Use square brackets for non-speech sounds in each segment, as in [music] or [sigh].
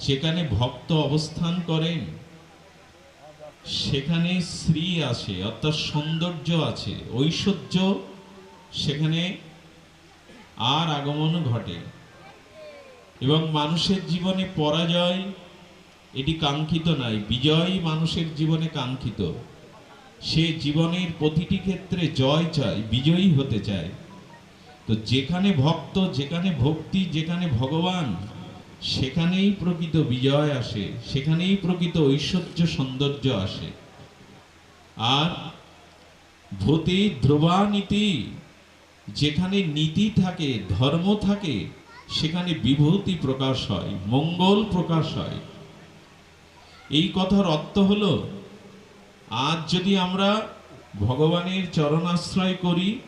যেখানে ভক্ত অবস্থান করেন, সেখানে শ্রী আছে অর্থাৎ সৌন্দর্য আছে, ঐশ্বর্য সেখানে আর আগমন ঘটে। এবং মানুষের জীবনে পরাজয়, এটি কাঙ্ক্ষিত নয়, বিজয় মানুষের জীবনে কাঙ্ক্ষিত। সে জীবনের প্রতিটি ক্ষেত্রে জয় চায়, বিজয়ী হতে চায়। তো যেখানে ভক্ত, যেখানে ভক্তি, যেখানে ভগবান সেখানেই প্রকৃত বিজয় আসে, সেখানেই প্রকৃত ঐশ্বর্য সৌন্দর্য আসে। আর ভূতি ধ্রুবানীতি যেখানে নীতি থাকে, ধর্ম থাকে, সেখানে বিভূতি প্রকাশ হয়, মঙ্গল প্রকাশ হয়। এই কথার অর্থ হলো, আজ যদি আমরা ভগবানের চরণাশ্রয় করি,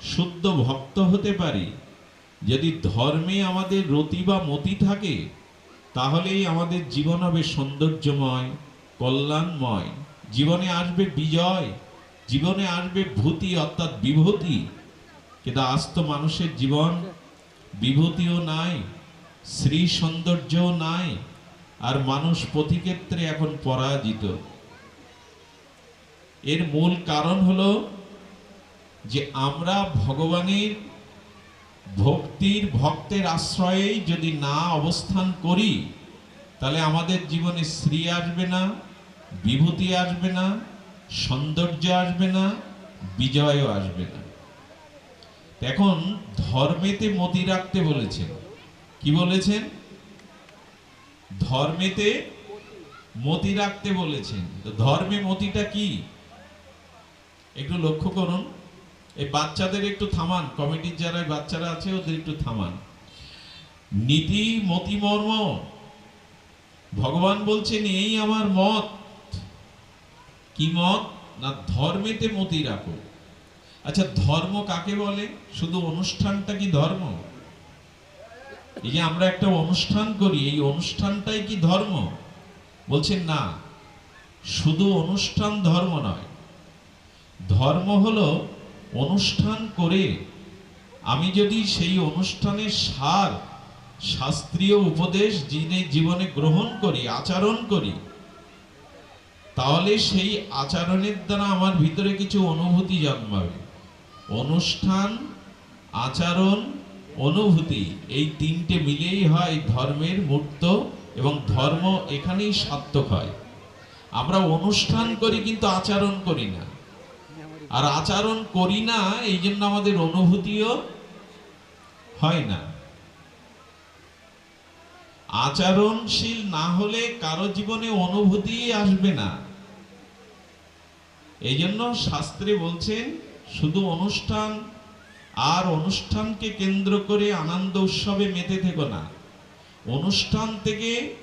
শুদ্ধ ভক্ত হতে পারি যদি ধর্মে আমাদের রতি বা মতি থাকে, তাহলেই আমাদের জীবন হবে সৌন্দর্যময়, কল্যাণময়। জীবনে আসবে বিজয়, জীবনে আসবে ভূতি, অর্থাৎ বিভূতি। কিন্তু আজ তো মানুষের জীবন বিভূতিও নাই শ্রী সৌন্দর্যও নাই, আর মানুষ প্রতিক্ষেত্রে এখন পরাজিত। এর মূল কারণ হলো যে আমরা ভগবানের ভক্তির ভক্তের আশ্রয়েই যদি না অবস্থান করি, তাহলে আমাদের জীবনে শ্রী আসবে না, বিভূতি আসবে না, সৌন্দর্য আসবে না, বিজয়ও আসবে না। এখন ধর্মেতে মতি রাখতে বলেছেন। কি বলেছেন? ধর্মেতে মতি রাখতে বলেছেন। তো ধর্মে মতিটা কি? একটু লক্ষ্য করুন। এই বাচ্চাদের একটু থামান, কমিটির যারা বাচ্চারা আছে, ওদের একটু থামান। নীতি মতিমর্ম ভগবান বলছেন, এই আমার মত। কি মত? না, ধর্মেতে মতি রাখো। আচ্ছা ধর্ম কাকে বলে? শুধু অনুষ্ঠানটা কি ধর্ম? এই যে আমরা একটা অনুষ্ঠান করি, এই অনুষ্ঠানটাই কি ধর্ম? বলছেন, না, শুধু অনুষ্ঠান ধর্ম নয়। ধর্ম হলো অনুষ্ঠান করে আমি যদি সেই অনুষ্ঠানের সার, শাস্ত্রীয় উপদেশ যিনি জীবনে গ্রহণ করি, আচরণ করি, তাহলে সেই আচরণের দ্বারা আমার ভিতরে কিছু অনুভূতি জন্মাবে। অনুষ্ঠান, আচরণ, অনুভূতি এই তিনটে মিলেই হয় ধর্মের মূর্ত এবং ধর্ম এখানেই সার্থক হয়। আমরা অনুষ্ঠান করি কিন্তু আচরণ করি না। আর আচরণ করি না, এই জন্য আমাদের অনুভূতিও হয় না। আচরণশীল না হলে কারও জীবনে অনুভূতি আসবে না। এই জন্য শাস্ত্রে বলছেন, শুধু অনুষ্ঠান আর অনুষ্ঠানকে কেন্দ্র করে আনন্দ উৎসবে মেতে থেকো না। অনুষ্ঠান থেকে,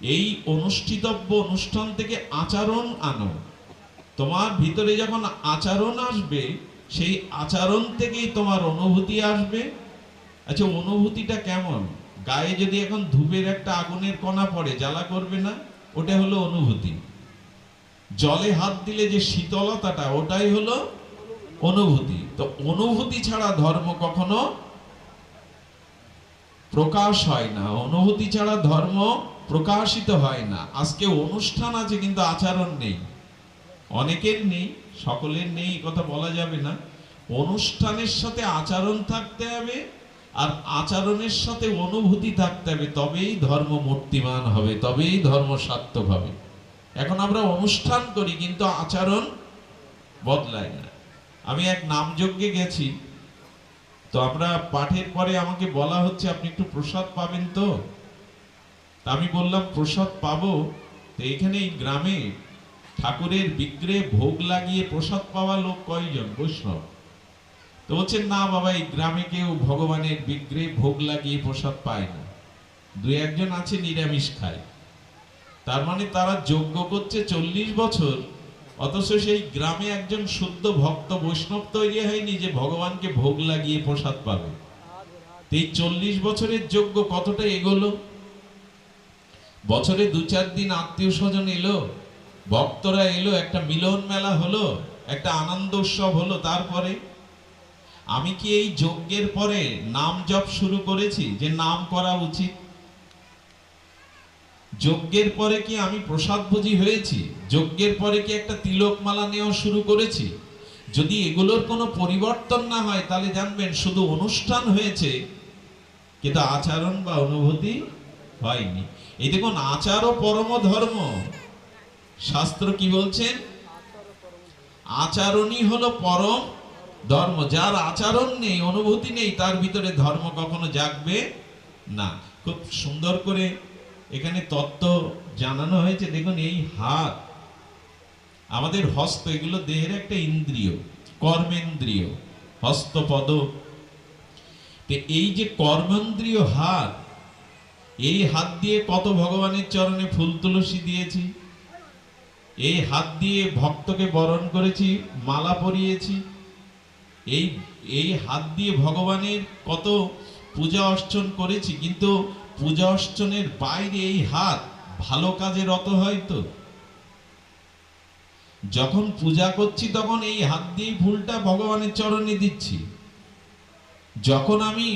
এই অনুষ্ঠিতব্য অনুষ্ঠান থেকে আচরণ আনো। তোমার ভিতরে যখন আচরণ আসবে, সেই আচরণ থেকেই তোমার অনুভূতি আসবে। আচ্ছা অনুভূতিটা কেমন? গায়ে যদি এখন ধূপের একটা আগুনের কণা পড়ে, জ্বালা করবে না? ওটা হলো অনুভূতি। জলে হাত দিলে যে শীতলতাটা, ওটাই হলো অনুভূতি। তো অনুভূতি ছাড়া ধর্ম কখনো প্রকাশ হয় না। অনুভূতি ছাড়া ধর্ম প্রকাশিত হয় না। আজকে অনুষ্ঠান আছে, কিন্তু আচরণ নেই। অনেকের নেই, সকলের নেই কথা বলা যাবে না। অনুষ্ঠানের সাথে আচরণ থাকতে হবে আর আচরণের সাথে অনুভূতি থাকতে হবে, তবেই ধর্ম মূর্তিমান হবে, তবেই ধর্ম সার্থক হবে। এখন আমরা অনুষ্ঠান করি, কিন্তু আচরণ বদলায় না। আমি এক নামযজ্ঞে গেছি, তো আমরা পাঠের পরে আমাকে বলা হচ্ছে, আপনি একটু প্রসাদ পাবেন তো আমি বললাম, প্রসাদ পাবো? তো এখানে এই গ্রামে ঠাকুরের বিগ্রহে ভোগ লাগিয়ে প্রসাদ পাওয়া লোক কয়জন? বৈষ্ণব। তো বলছেন, না বাবা, এই গ্রামে কেউ ভগবানের বিগ্রহে ভোগ লাগিয়ে প্রসাদ পায় না। দু একজন আছে, নিরামিষ খায়। তার মানে তারা যজ্ঞ করছে চল্লিশ বছর, অথচ সেই গ্রামে একজন শুদ্ধ ভক্ত বৈষ্ণব তৈরি হয়নি যে ভগবানকে ভোগ লাগিয়ে প্রসাদ পাবে। এই চল্লিশ বছরের যজ্ঞ কতটা এগোলো? বছরে দু চার দিন আত্মীয় স্বজন এলো ভক্তরা এলো, একটা মিলন মেলা হলো, একটা আনন্দ উৎসব হলো, তারপরে? আমি কি এই যজ্ঞের পরে নাম জপ শুরু করেছি, যে নাম করা উচিত? যজ্ঞের পরে কি আমি প্রসাদ প্রসাদভোজী হয়েছি? যজ্ঞের পরে কি একটা তিলক মালা নেওয়া শুরু করেছি? যদি এগুলোর কোনো পরিবর্তন না হয়, তাহলে জানবেন শুধু অনুষ্ঠান হয়েছে, কিন্তু আচরণ বা অনুভূতি হয়নি। এই দেখুন আচারও পরম ধর্ম শাস্ত্র কি বলছেন আচরণই হলো পরম ধর্ম। যার আচরণ নেই, অনুভূতি নেই, তার ভিতরে ধর্ম কখনো জাগবে না। খুব সুন্দর করে এখানে তত্ত্ব জানানো হয়েছে। দেখুন, এই হাত, আমাদের হস্ত, এগুলো দেহের একটা ইন্দ্রিয়, কর্মেন্দ্রিয়, হস্তপদ। এই যে কর্মেন্দ্রিয় হাত, এই হাত দিয়ে কত ভগবানের চরণে ফুল, তুলসী দিয়েছি? এই হাত দিয়ে ভক্তকে বরণ করেছি, মালা পরিয়েছি। এই এই হাত দিয়ে ভগবানের কত পূজা অর্চন করেছি, কিন্তু পূজা অর্চনের বাইরে এই হাত ভালো কাজে রত হয় তো। যখন পূজা করছি, তখন এই হাত দিয়ে ফুলটা ভগবানের চরণে দিচ্ছি। যখন আমি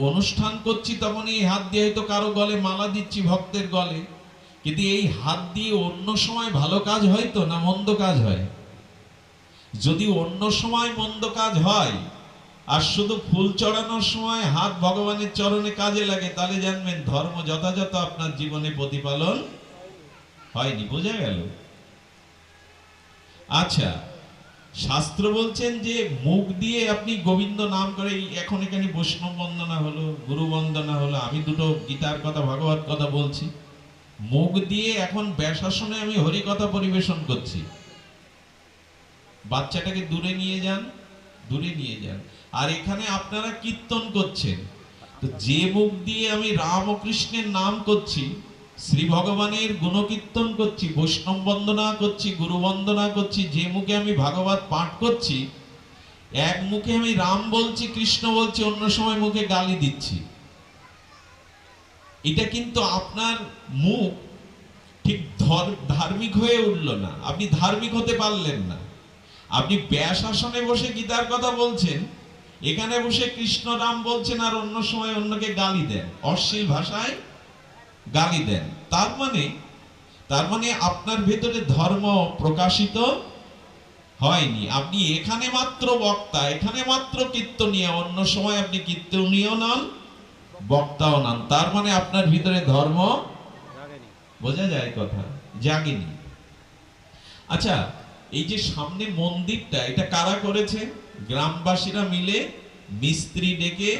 অনুষ্ঠান করছি, তখন এই হাত দিয়ে হয়তো কারও গলে মালা দিচ্ছি ভক্তের গলে। কিন্তু এই হাত দিয়ে অন্য সময় ভালো কাজ হয় তো না মন্দ কাজ হয়? যদি অন্য সময় মন্দ কাজ হয়, আর শুধু ফুল চড়ানোর সময় হাত ভগবানের চরণে কাজে লাগে, তাহলে জানবেন ধর্ম যথাযথ আপনার জীবনে প্রতিপালন হয়নি, বোঝা গেল? আচ্ছা শাস্ত্র বলছেন যে মুখ দিয়ে আপনি গোবিন্দ নাম করে এখন এখানে বৈষ্ণব বন্দনা হলো, গুরু বন্দনা হলো, আমি দুটো গীতার কথা, ভাগবত কথা বলছি। মুখ দিয়ে এখন ব্যাসাসনে আমি হরি কথা পরিবেশন করছি। বাচ্চাটাকে দূরে নিয়ে যান, দূরে নিয়ে যান। আর এখানে আপনারা কীর্তন করছেন। তো যে মুখ দিয়ে আমি রাম ও কৃষ্ণের নাম করছি, শ্রী ভগবানের গুণকীর্তন করছি, বৈষ্ণব বন্দনা করছি, গুরু বন্দনা করছি, যে মুখে আমি ভাগবত পাঠ করছি, এক মুখে আমি রাম বলছি, কৃষ্ণ বলছি, অন্য সময় মুখে গালি দিচ্ছি। এটা কিন্তু আপনার মুখ ঠিক ধর- ধার্মিক হয়ে উঠল না। আপনি ধার্মিক হতে পারলেন না। আপনি ব্যাস আসনে বসে গীতার কথা বলছেন, এখানে বসে কৃষ্ণ রাম বলছেন আর অন্য সময় অন্যকে গালি দেন। অশ্লীল ভাষায় গালি দেন। তার মানে তার মানে আপনার ভেতরে ধর্ম প্রকাশিত হয়নি। আপনি এখানে মাত্র বক্তা, এখানে মাত্র কীর্তনীয়, অন্য সময় আপনি কীর্তনীয় নন। বক্তাও নন তার মানে আপনার ভিতরে ধর্ম বোঝা যায় কথা জাগেনি। আচ্ছা এই যে সামনে মন্দিরটা এটা কারা করেছে? গ্রামবাসীরা মিলে মিস্ত্রি ডেকে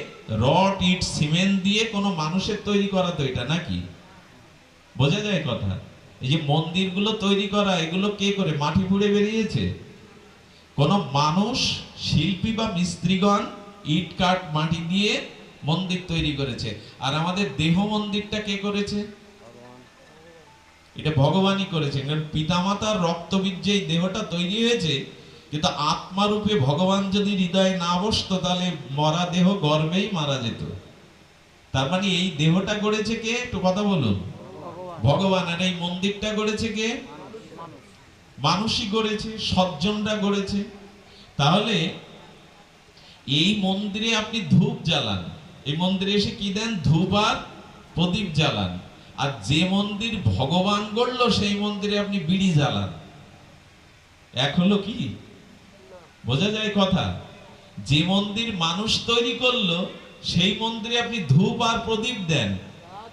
রড ইট সিমেন্ট দিয়ে কোনো মানুষের তৈরি করা তো এটা নাকি? বোঝা যায় কথা। এই যে মন্দিরগুলো তৈরি করা এগুলো কে করে? মাটি ফুড়ে বেরিয়েছে? কোন মানুষ শিল্পী বা মিস্ত্রিগণ ইট কাঠ মাটি দিয়ে মন্দির তৈরি করেছে। আর আমাদের দেহ মন্দিরটা কে করেছে? এটা ভগবানই করেছেন কারণ পিতামাতার রক্তবীর্যে এই দেহটা তৈরি হয়েছে। কিন্তু আত্মারূপে ভগবান যদি হৃদয়ে না বসতো, তাহলে মরা দেহ গর্বেই মারা যেত। তার মানে এই দেহটা করেছে কে? একটু কথা বলুন। ভগবান। আর এই মন্দিরটা করেছে কে? মানুষই গড়েছে সজ্জনরা গড়েছে তাহলে এই মন্দিরে আপনি ধূপ জ্বালান। এই মন্দিরে এসে কি দেন? ধূপ আর প্রদীপ জ্বালান। আর যে মন্দির ভগবান গড়লো, সেই মন্দিরে আপনি বিড়ি জ্বালান। এক হলো কি? বোঝা যায় কথা। যে মন্দির মানুষ তৈরি করল, সেই মন্দিরে আপনি ধূপ আর প্রদীপ দেন।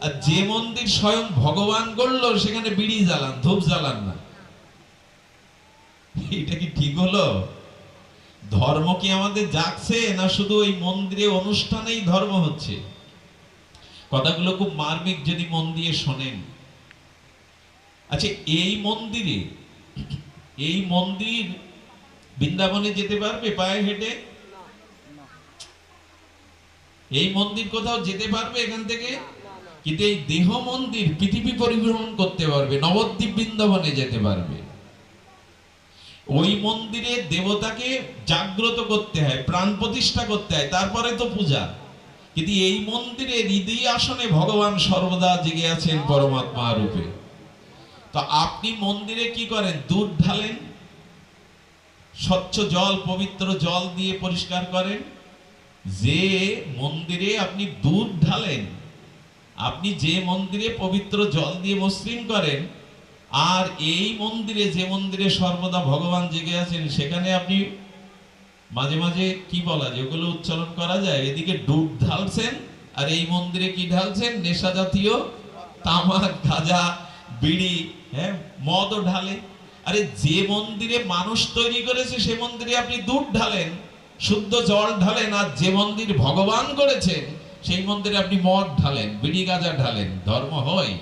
আর যে মন্দির স্বয়ং ভগবান গড়লো, সেখানে বিড়ি জ্বালান, ধূপ জ্বালান না। এটা কি ঠিক হলো? ধর্ম কি আমাদের জাগছে না শুধু ওই মন্দিরে অনুষ্ঠানেই ধর্ম হচ্ছে? কথাগুলো খুব মার্মিক যদি মন দিয়ে শোনেন। আচ্ছা এই মন্দিরে, এই মন্দির বৃন্দাবনে যেতে পারবে পায়ে হেঁটে? এই মন্দির কোথাও যেতে পারবে এখান থেকে? কিন্তু এই দেহ মন্দির পৃথিবী পরিভ্রমণ করতে পারবে, নবদ্বীপ বৃন্দাবনে যেতে পারবে। ওই মন্দিরে দেবতাকে জাগ্রত করতে হয়, প্রাণ প্রতিষ্ঠা করতে হয়, তারপরে তো পূজা। কিন্তু এই মন্দিরে হৃদয় আসনে ভগবান সর্বদা জেগে আছেন পরমাত্মা রূপে। তো আপনি মন্দিরে কি করেন? দুধ ঢালেন, স্বচ্ছ জল, পবিত্র জল দিয়ে পরিষ্কার করেন। যে মন্দিরে আপনি দুধ ঢালেন, আপনি যে মন্দিরে পবিত্র জল দিয়ে মসৃণ করেন আর এই মন্দিরে, যে মন্দিরে সর্বদা ভগবান জেগে আছেন, সেখানে আপনি মাঝে মাঝে কি বলা যায়? ওগুলো উচ্চারণ করা যায়? এদিকে ডুব ঢালছেন, আর এই মন্দিরে কি ঢালছেন? নেশা জাতীয় তামাক গাঁজা, বিড়ি হ্যাঁ মদও ঢালে। আরে যে মন্দিরে মানুষ তৈরি করেছে, সে মন্দিরে আপনি দুধ ঢালেন, শুদ্ধ জল ঢালেন, আর যে মন্দির ভগবান করেছেন, সেই মন্দিরে আপনি মদ ঢালেন, বিড়ি, গাঁজা ঢালেন। ধর্ম হয়।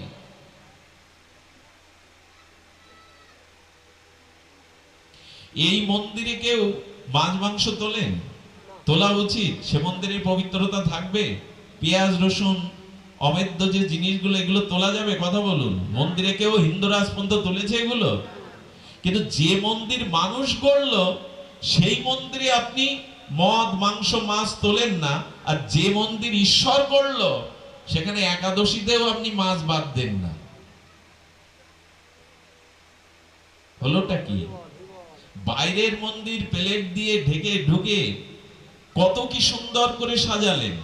এই মন্দিরে কেউ মাছ মাংস তোলেন তোলা উচিত। সে মন্দিরে পবিত্রতা থাকবে। পেঁয়াজ, রসুন অমেদ্য যে জিনিসগুলো, এগুলো তোলা যাবে? কথা বলুন। মন্দিরে কেউ হিন্দু রাজপন্থ তুলেছে এগুলো? কিন্তু যে মন্দির মানুষ গড়ল সেই মন্দিরে আপনি মদ, মাংস, মাছ তোলেন না। আর যে মন্দির ঈশ্বর করল, সেখানে একাদশীতেও আপনি মাছ বাদ দেন না। হলোটা কি? বাইরের মন্দির প্লেট দিয়ে ঢেকে ঢুকে কত কি সুন্দর করে সাজালেন।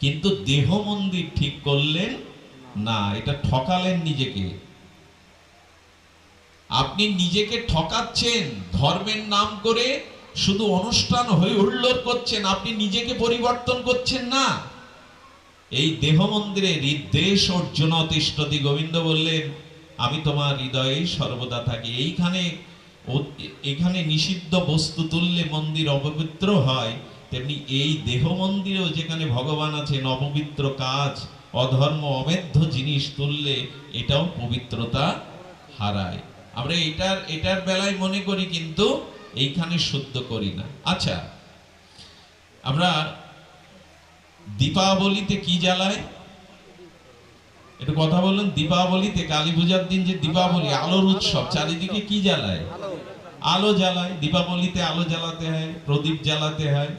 কিন্তু দেহ মন্দির ঠিক করলেন না, এটা ঠকালেন নিজেকে। আপনি নিজেকে ঠকাচ্ছেন, ধর্মের নাম করে শুধু অনুষ্ঠান হয়ে হুল্লোড় করছেন, আপনি নিজেকে পরিবর্তন করছেন না। এই দেহ মন্দিরে হৃদ্দেশ অর্জুন তিষ্ঠতি গোবিন্দ বললেন, আমি তোমার হৃদয়ে সর্বদা থাকি। এইখানে এখানে নিষিদ্ধ বস্তু তুললে মন্দির অপবিত্র হয়, তেমনি এই দেহ মন্দিরেও যেখানে ভগবান আছেন, অপবিত্র কাজ, অধর্ম অমেধ্য জিনিস তুললে এটাও পবিত্রতা হারায়। আমরা এটার এটার বেলায় মনে করি কিন্তু এইখানে শুদ্ধ করি না। আচ্ছা আমরা দীপাবলিতে কি জ্বালায়? একটু কথা বলুন, দীপাবলিতে কালী পূজার দিন যে দীপাবলি, আলোর উৎসব, চারিদিকে কি জ্বালায়? আলো জ্বালায়, দীপাবলিতে আলো জ্বালাতে হয়, প্রদীপ জ্বালাতে হয়।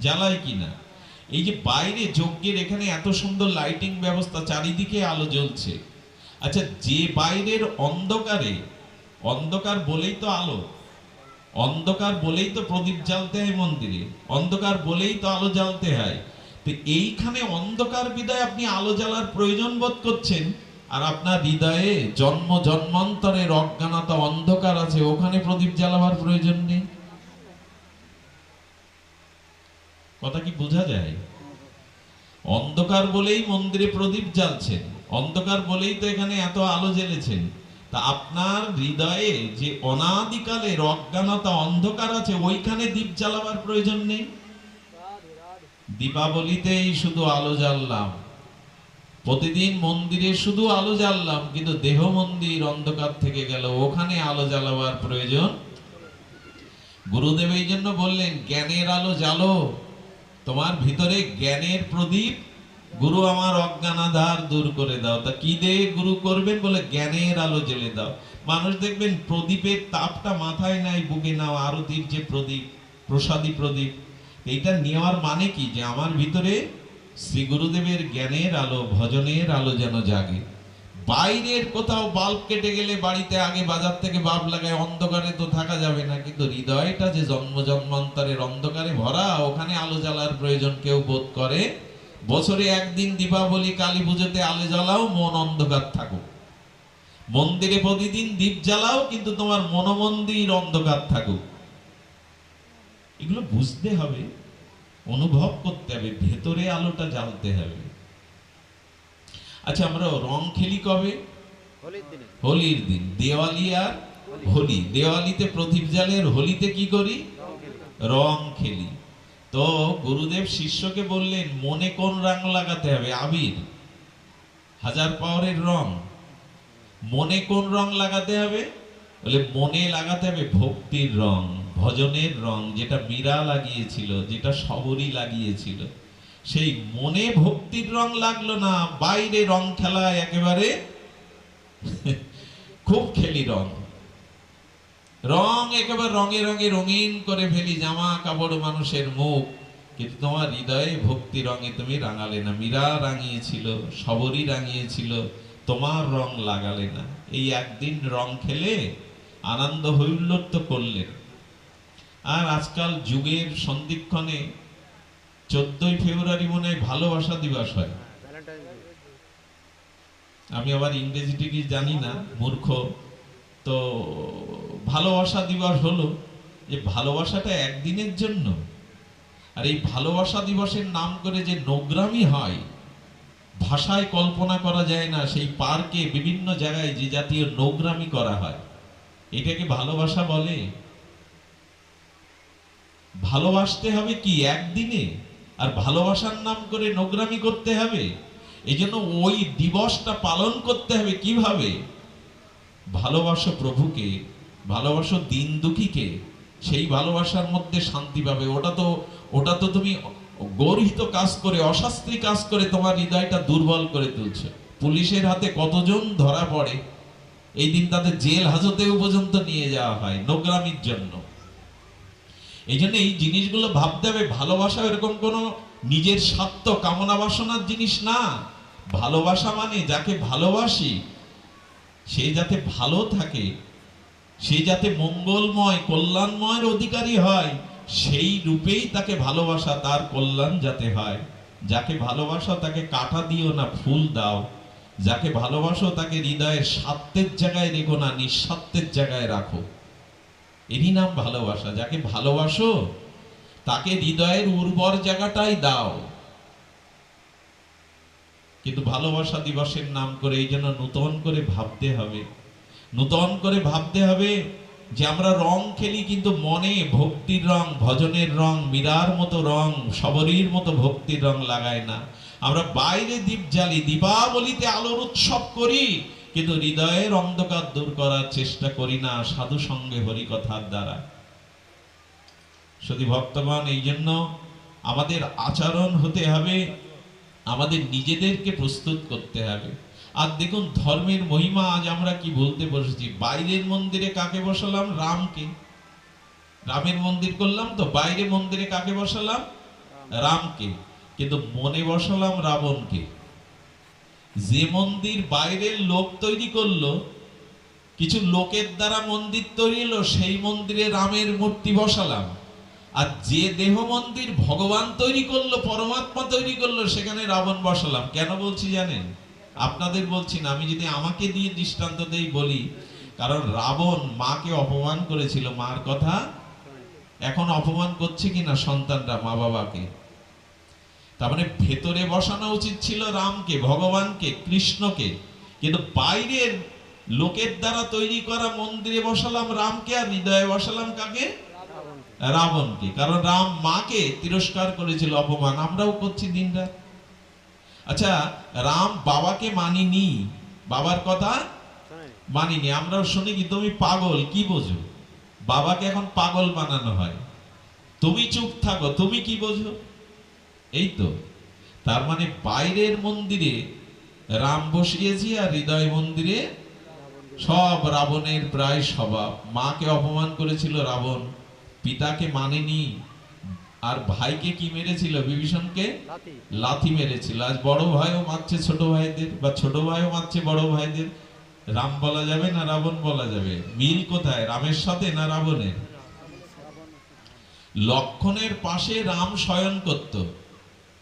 জ্বালায় কি না? এই যে বাইরে যজ্ঞের এখানে এত সুন্দর লাইটিং ব্যবস্থা, চারিদিকে আলো জ্বলছে। আচ্ছা যে বাইরের অন্ধকারে, অন্ধকার বলেই তো আলো, অন্ধকার বলেই তো প্রদীপ জ্বালতে হয় মন্দিরে, অন্ধকার বলেই তো আলো জ্বালতে হয়। তো এইখানে অন্ধকার বিদায় আপনি আলো জ্বালার প্রয়োজন বোধ করছেন? আর আপনার হৃদয়ে জন্ম জন্মান্তরের অজ্ঞানতা অন্ধকার আছে, ওখানে প্রদীপ জ্বালাবার প্রয়োজন নেই? কথা কি বোঝা যায়? অন্ধকার বলেই মন্দিরে প্রদীপ জ্বালছেন, অন্ধকার বলেই তো এখানে এত আলো জ্বেলেছেন। তা আপনার হৃদয়ে যে অনাদিকালের অজ্ঞানতা অন্ধকার আছে, ওইখানে দীপ জ্বালাবার প্রয়োজন নেই? দীপাবলিতেই শুধু আলো জ্বাললাম। প্রতিদিন মন্দিরে শুধু আলো জ্বাললাম, কিন্তু দেহ মন্দির অন্ধকার থেকে গেল। ওখানে আলো জ্বালাবার প্রয়োজন? গুরুদেব এই জন্য বললেন, জ্ঞানের আলো জ্বালো। তোমার ভিতরে জ্ঞানের প্রদীপ? গুরু আমার অজ্ঞানাধার দূর করে দাও। তা কি দিয়ে গুরু করবেন বলে জ্ঞানের আলো জ্বেলে দাও? মানুষ দেখবেন প্রদীপের তাপটা মাথায় নাই, বুকে নাও, আরতির যে প্রদীপ, প্রসাদী প্রদীপ, এইটা নেওয়ার মানে কি? যে আমার ভিতরে শ্রী গুরুদেবের জ্ঞানের আলো, ভজনের আলো যেন জাগে। বাইরের কোথাও বাল্ব কেটে গেলে বাড়িতে আগে বাজার থেকে বাল্ব লাগায় অন্ধকারে তো থাকা যাবে না, কিন্তু হৃদয়টা যে জন্ম জন্মান্তরের অন্ধকারে ভরা, ওখানে আলো জ্বালার প্রয়োজন কেউ বোধ করে। বছরে একদিন দীপাবলি, কালী পুজোতে আলো জ্বালাও, মন অন্ধকার থাকুক। মন্দিরে প্রতিদিন দীপ জ্বালাও, কিন্তু তোমার মনোমন্দির অন্ধকার থাকুক। এগুলো বুঝতে হবে। অনুভব করতে হবে ভেতরে আলোটা জ্বালতে হবে। আচ্ছা আমরা রং খেলি কবে? হোলির দিন। দেওয়ালি আর হোলি। দেওয়ালিতে প্রদীপ জ্বালে আর হোলিতে কি করি? রং খেলি। রং খেলি। তো গুরুদেব শিষ্যকে বললেন মনে কোন রং লাগাতে হবে? আবির। হাজার পাওয়ারের রং। মনে কোন রং লাগাতে হবে? বলে মনে লাগাতে হবে ভক্তির রং। ভজনের রং যেটা মীরা লাগিয়েছিল, যেটা সবরই লাগিয়েছিল, সেই মনে ভক্তির রং লাগল না, বাইরে রং খেলা একেবারে [laughs] খুব খেলি রং। রং একেবারে রঙে রঙে রঙিন করে ফেলি, জামা কাপড় মানুষের মুখ, কিন্তু তোমার হৃদয়ে ভক্তি রঙে তুমি রাঙালে না। মীরা রাঙিয়েছিল সবরই রাঙিয়েছিল, তোমার রং লাগালে না। এই একদিন রং খেলে আনন্দ হৈল্লোর তো করলেন আর আজকাল যুগের সন্ধিক্ষণে চোদ্দই ফেব্রুয়ারি মনে হয় ভালোবাসা দিবস হয়। আমি আবার ইংরেজি টিকি জানি না, মূর্খ। তো ভালোবাসা দিবস হলো যে ভালোবাসাটা একদিনের জন্য। আর এই ভালোবাসা দিবসের নাম করে যে নোগ্রামি হয়, ভাষায় কল্পনা করা যায় না, সেই পার্কে বিভিন্ন জায়গায় যে জাতীয় নোগ্রামি করা হয়। এটাকে ভালোবাসা বলে? ভালোবাসতে হবে কি একদিনে? আর ভালোবাসার নাম করে নোগ্রামি করতে হবে? এই জন্য ওই দিবসটা পালন করতে হবে কীভাবে? ভালোবাসো প্রভুকে, ভালোবাসো দিন দুঃখীকে, সেই ভালোবাসার মধ্যে শান্তি পাবে। ওটা তো ওটা তো তুমি গর্হিত কাজ করে, অশাস্ত্রী কাজ করে তোমার হৃদয়টা দুর্বল করে তুলছো। পুলিশের হাতে কতজন ধরা পড়ে? এই দিন তাদের জেল হাজতেও পর্যন্ত নিয়ে যাওয়া হয় নোগ্রামির জন্য। এই জন্য এই জিনিসগুলো ভাবতে হবে, ভালোবাসা এরকম কোনো নিজের স্বার্থ, কামনা বাসনার জিনিস না। ভালোবাসা মানে যাকে ভালোবাসি, সে যাতে ভালো থাকে, সে যাতে মঙ্গলময়, কল্যাণময়ের অধিকারী হয়, সেই রূপেই তাকে ভালোবাসা, তার কল্যাণ যাতে হয়। যাকে ভালোবাসা তাকে কাটা দিও না, ফুল দাও। যাকে ভালোবাসো তাকে হৃদয়ের স্বার্থের জায়গায় রেখো না, নিঃস্বার্থের জায়গায় রাখো। এরই নাম ভালোবাসা। যাকে ভালোবাসো, তাকে হৃদয়ের উর্বর জায়গাটাই দাও। কিন্তু ভালোবাসা দিবসের নাম করে এই জন্য নূতন করে ভাবতে হবে। নূতন করে ভাবতে হবে যে আমরা রং খেলি কিন্তু মনে ভক্তির রং, ভজনের রং, মীরার মতো রং সবরীর মতো ভক্তির রং লাগায় না। আমরা বাইরে দীপ জ্বালি দীপাবলিতে আলোর উৎসব করি কিন্তু হৃদয়ের অন্ধকার দূর করার চেষ্টা করি না সাধু সঙ্গে হরিকথার দ্বারা। সতী ভক্তগণ, এই জন্য আমাদের আচরণ হতে হবে, আমাদের নিজেদেরকে প্রস্তুত করতে হবে। আর দেখুন, ধর্মের মহিমা আজ আমরা কি বলতে বসেছি, বাইরের মন্দিরে কাকে বসালাম? রামকে। রামের মন্দির করলাম তো বাইরে মন্দিরে কাকে বসালাম? রামকে। কিন্তু মনে বসালাম রাবণকে। যে মন্দির বাইরের লোক তৈরি করল, কিছু লোকের দ্বারা মন্দির তৈরি হলো, সেই মন্দিরে রামের মূর্তি বসালাম। আর যে দেহ মন্দির ভগবান তৈরি করল, পরমাত্মা তৈরি করল, সেখানে রাবণ বসালাম। কেন বলছি জানেন? আপনাদের বলছি না, আমি যদি আমাকে দিয়ে দৃষ্টান্ত দেই বলি, কারণ রাবণ মাকে অপমান করেছিল, মার কথা এখন অপমান করছে কিনা সন্তানরা মা বাবাকে তার মানে ভেতরে বসানো উচিত ছিল রামকে, ভগবানকে, কৃষ্ণকে। কিন্তু বাইরের লোকের দ্বারা তৈরি করা মন্দিরে বসালাম রামকে আর হৃদয়ে বসালাম কাকে? রাবণকে। কারণ রাম মাকে তিরস্কার করেছিল অপমান। আমরাও করছি দিনরাত আচ্ছা রাম বাবাকে মানিনি, বাবার কথা মানিনি। আমরাও শুনি কি তুমি পাগল, কি বোঝো? বাবাকে এখন পাগল বানানো হয়। তুমি চুপ থাকো, তুমি কি বোঝো? এই তো তার মানে বাইরের মন্দিরে রাম বসিয়েছি আর হৃদয় মন্দিরে সব রাবণের প্রায় স্বভাব। মাকে অপমান করেছিল রাবণ পিতাকে মানেনি আর ভাইকে কি মেরেছিল বিভীষণকে? লাথি। মেরেছিল। আজ বড় ভাইও মারছে ছোট ভাইদের বা ছোট ভাইও মারছে বড় ভাইদের। রাম বলা যাবে না রাবণ বলা যাবে? মিল কোথায়? রামের সাথে না রাবণের? লক্ষণের পাশে রাম শয়ন করত।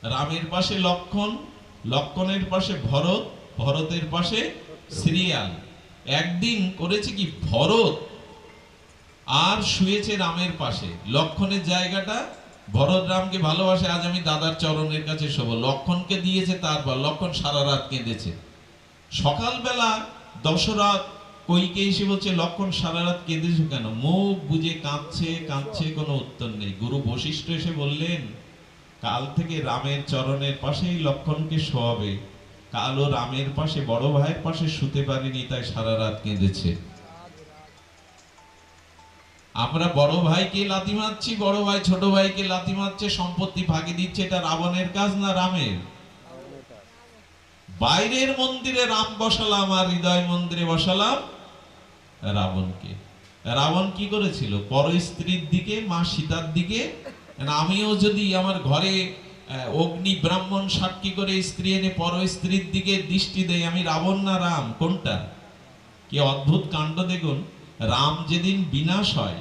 রামের পাশে লক্ষণ, লক্ষণের পাশে ভরত, ভরতের পাশে সিরিয়াল একদিন করেছে কি ভরত? আর শুয়েছে রামের পাশে। লক্ষণের জায়গাটা, ভরত রামকে ভালোবাসে, আজ আমি দাদার চরণের কাছে শোব। লক্ষণকে দিয়েছে তারপর লক্ষণ সারা রাত কেঁদেছে। সকালবেলা দশরাত কইকে এসে বলছে, লক্ষণ সারা রাত কেঁদেছো কেন? মুখ বুঝে কাঁদছে কাঁদছে, কোনো উত্তর নেই। গুরু বশিষ্ঠ এসে বললেন কাল থেকে রামের চরণের পাশেই লক্ষণকে শোয়াবে। কালও রামের পাশে, বড় ভাইয়ের পাশে শুতে পারেনি, তাই সারা রাত কেঁদেছে। আমরা বড় ভাইকে লাথি মারছি, বড় ভাই ছোট ভাইকে লাথি মারছে, সম্পত্তি ভাগে দিচ্ছে, এটা রাবণের কাজ না রামের? বাইরের মন্দিরে রাম বসালাম আর হৃদয় মন্দিরে বসালাম রাবণকে। রাবণ কি করেছিল? পর স্ত্রীর দিকে, মা সীতার দিকে আমিও যদি আমার ঘরে অগ্নি ব্রাহ্মণ সাক্ষী করে স্ত্রী এনে পর স্ত্রীর দিকে দৃষ্টি দেয়, আমি রাবণ না রাম? কোনটা? কি অদ্ভুত কাণ্ড দেখুন। রাম যেদিন বিনাশ হয়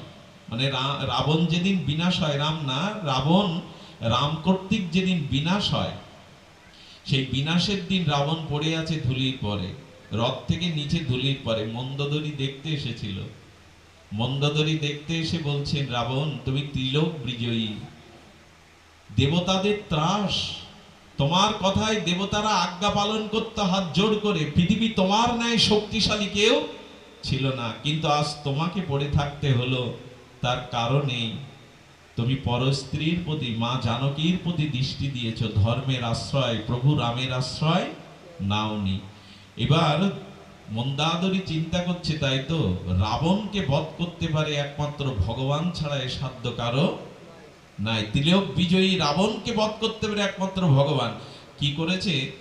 মানে রাবণ যেদিন বিনাশ হয়, রাম না, রাবণ, রাম কর্তৃক যেদিন বিনাশ হয়, সেই বিনাশের দিন রাবণ পড়ে আছে ধুলির পরে, রথ থেকে নিচে ধুলির পরে, মন্দদরি দেখতে এসেছিল। মন্দদরি দেখতে এসে বলছেন, রাবণ, তুমি তিলক বিজয়ী। দেবতাদের ত্রাস। তোমার কথায় দেবতারা আজ্ঞা পালন করতে হাত জোড় করে, পৃথিবী তোমার ন্যায় শক্তিশালী কেউ ছিল না। কিন্তু আজ তোমাকে পড়ে থাকতে হলো, তার কারণেই তুমি পরস্ত্রীর প্রতি, মা জানকীর প্রতি দৃষ্টি দিয়েছ, ধর্মের আশ্রয়, প্রভু রামের আশ্রয় নাওনি। এবার মন্দাদরি চিন্তা করছে তাই তো, রাবণকে বধ করতে পারে একমাত্র ভগবান ছাড়া এ সাধ্য কারও নাই। তিলক বিজয়ী রাবণকে বধ করতে পারে একমাত্র ভগবান। কি করেছে?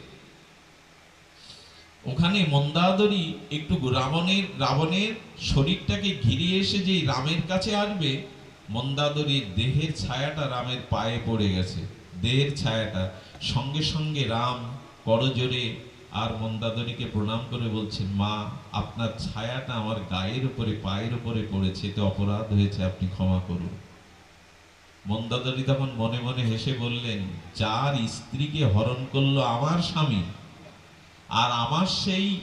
ওখানে মন্দাদরি একটু রাবণের রাবণের শরীরটাকে ঘিরে এসে যে রামের কাছে আসবে মন্দাদরির দেহের ছায়াটা রামের পায়ে পড়ে গেছে। দেহের ছায়াটা। সঙ্গে সঙ্গে রাম করজোরে আর মন্দাদরিকে প্রণাম করে বলছেন মা, আপনার ছায়াটা আমার গায়ের উপরে, পায়ের উপরে পড়েছে। এতে অপরাধ হয়েছে, আপনি ক্ষমা করুন। মন্দাদরি তখন মনে মনে হেসে বললেন, যার স্ত্রীকে হরণ করল আমার স্বামী, আর আমার সেই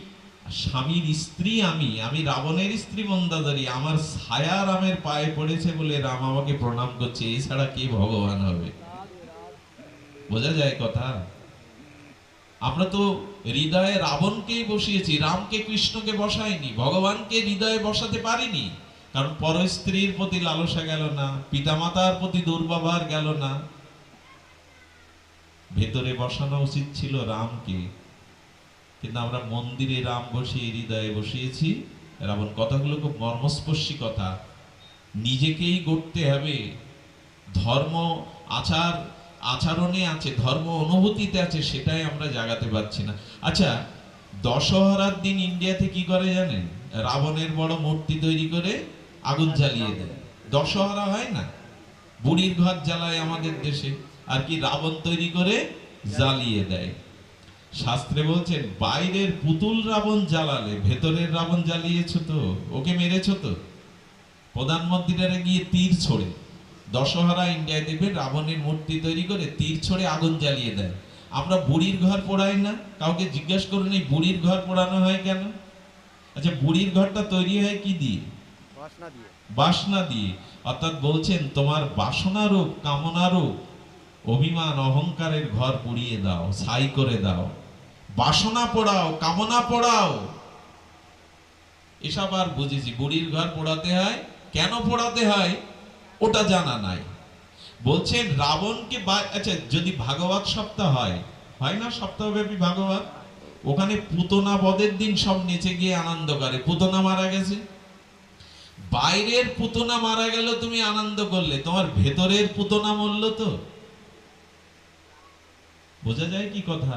স্বামীর স্ত্রী আমি আমি রাবণের স্ত্রী মন্দাদরি আমার ছায়া রামের পায়ে পড়েছে বলে রাম আমাকে প্রণাম করছে এছাড়া কে ভগবান হবে? বোঝা যায় কথা। আমরা তো হৃদয়ে রাবণকেই বসিয়েছি, রামকে কৃষ্ণকে বসায়নি, ভগবানকে হৃদয়ে বসাতে পারিনি। কারণ পর স্ত্রীর প্রতি লালসা গেল না, পিতামাতার প্রতি দুর্ব্যবহার গেল না। ভেতরে বসানো উচিত ছিল রামকে। কিন্তু আমরা মন্দিরে রাম বসিয়ে হৃদয়ে বসিয়েছি। রাবণ কথাগুলো খুব মর্মস্পর্শী কথা। নিজেকেই গড়তে হবে। ধর্ম আচার, আচরণে আছে, ধর্ম অনুভূতিতে আছে, সেটাই আমরা জাগাতে পারছি না। আচ্ছা দশহরার দিন ইন্ডিয়াতে কি করে জানেন? রাবণের বড় মূর্তি তৈরি করে আগুন জ্বালিয়ে দেয়। দশহরা হয় না? বুড়ির ঘর জ্বালায় আমাদের দেশে। আর কি রাবণ তৈরি করে জ্বালিয়ে দেয়। শাস্ত্রে বলছেন, বাইরের পুতুল রাবণ জ্বালালে, ভেতরের রাবণ জ্বালিয়েছ তো? ওকে মেরেছো তো? প্রধানমন্ত্রীরা গিয়ে তীর ছোড়ে। দশহরা ইন্ডিয়ায় দেখবেন, রাবণের মূর্তি তৈরি করে তীর ছড়ে আগুন জ্বালিয়ে দেয়। আমরা বুড়ির ঘর পোড়াই না? কাউকে জিজ্ঞেস করুন, এই বুড়ির ঘর পোড়ানো হয় কেন? আচ্ছা বুড়ির ঘরটা তৈরি হয় কি দিয়ে? বাসনা দিয়ে। অর্থাৎ বলছেন, তোমার বাসনারূপ, কামনারূপ, অভিমান, অহংকারের ঘর পুড়িয়ে দাও, ছাই করে দাও। বাসনা কামনা এসব আর বুঝেছি। বুড়ির ঘর পোড়াতে হয়। কেন পোড়াতে হয়? ওটা জানা নাই। বলছেন, রাবণকে আচ্ছা যদি ভাগবত সপ্তাহ হয় হয় না সপ্তাহব্যাপী ভাগবত? ওখানে পুতনা বদের দিন সব নেচে গিয়ে আনন্দ করে। পুতনা মারা গেছে। বাইরের পুতনা মারা গেল তুমি আনন্দ করলে। তোমার ভেতরের পুতনা মরল তো। বোঝা যায় কি কথা?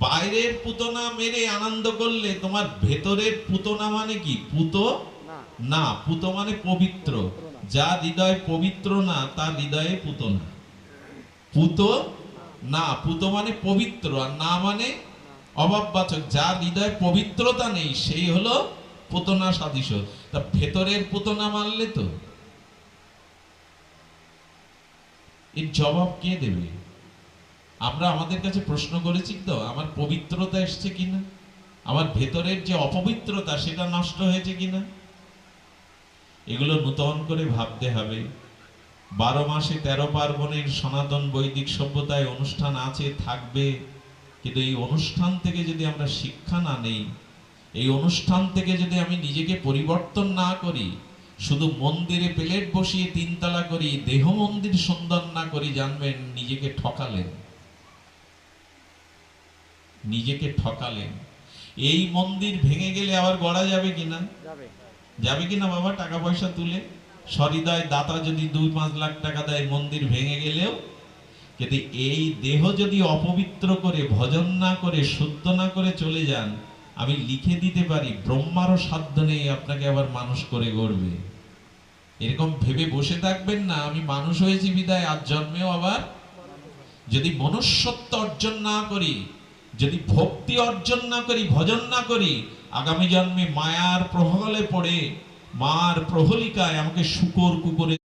বাইরের পুতনা মেরে আনন্দ করলে তোমার ভেতরের পুতনা মানে কি? পুত না। পুত মানে পবিত্র। যা হৃদয় পবিত্র না তা হৃদয়ে পুতনা পুত না পুত মানে পবিত্র আর না মানে অভাববাচক। যা হৃদয়ে পবিত্রতা নেই সেই হলো পুতনা সাদৃশ তা ভেতরের পুতনা মানলে তো? এর জবাব কে দেবে? আমরা আমাদের কাছে প্রশ্ন করেছি তো, আমার পবিত্রতা এসছে কিনা? আমার ভেতরের যে অপবিত্রতা, সেটা নষ্ট হয়েছে কিনা? এগুলো নূতন করে ভাবতে হবে। বারো মাসে তেরো পার্বণের সনাতন বৈদিক সভ্যতায় অনুষ্ঠান আছে, থাকবে। কিন্তু এই অনুষ্ঠান থেকে যদি আমরা শিক্ষা না নেই এই অনুষ্ঠান থেকে যদি আমি নিজেকে পরিবর্তন না করি শুধু মন্দিরে প্লেট বসিয়ে তিনতলা করি দেহ মন্দির সুন্দর না করি জানবেন নিজেকে ঠকালেন। নিজেকে ঠকালেন। এই মন্দির ভেঙে গেলে আবার গড়া যাবে কিনা? যাবে। যাবে কিনা বাবা? টাকা পয়সা তুলে। সরিদয় দাতা যদি দুই পাঁচ লাখ টাকা দেয় মন্দির ভেঙে গেলেও? কিন্তু এই দেহ যদি অপবিত্র করে ভজন না করে শুদ্ধ না করে চলে যান আমি লিখে দিতে পারি, ব্রহ্মারও সাধ্য নেই আপনাকে আবার মানুষ করে গড়বে। এরকম ভেবে বসে থাকবেন না, আমি মানুষ হয়েছি বিদায় আজ জন্মেও আবার যদি মনুষ্যত্ব অর্জন না করি, যদি ভক্তি অর্জন না করি, ভজন না করি, আগামী জন্মে মায়ার প্রহলে পড়ে, মার প্রহলিকায় আমাকে শুকর কুকুরে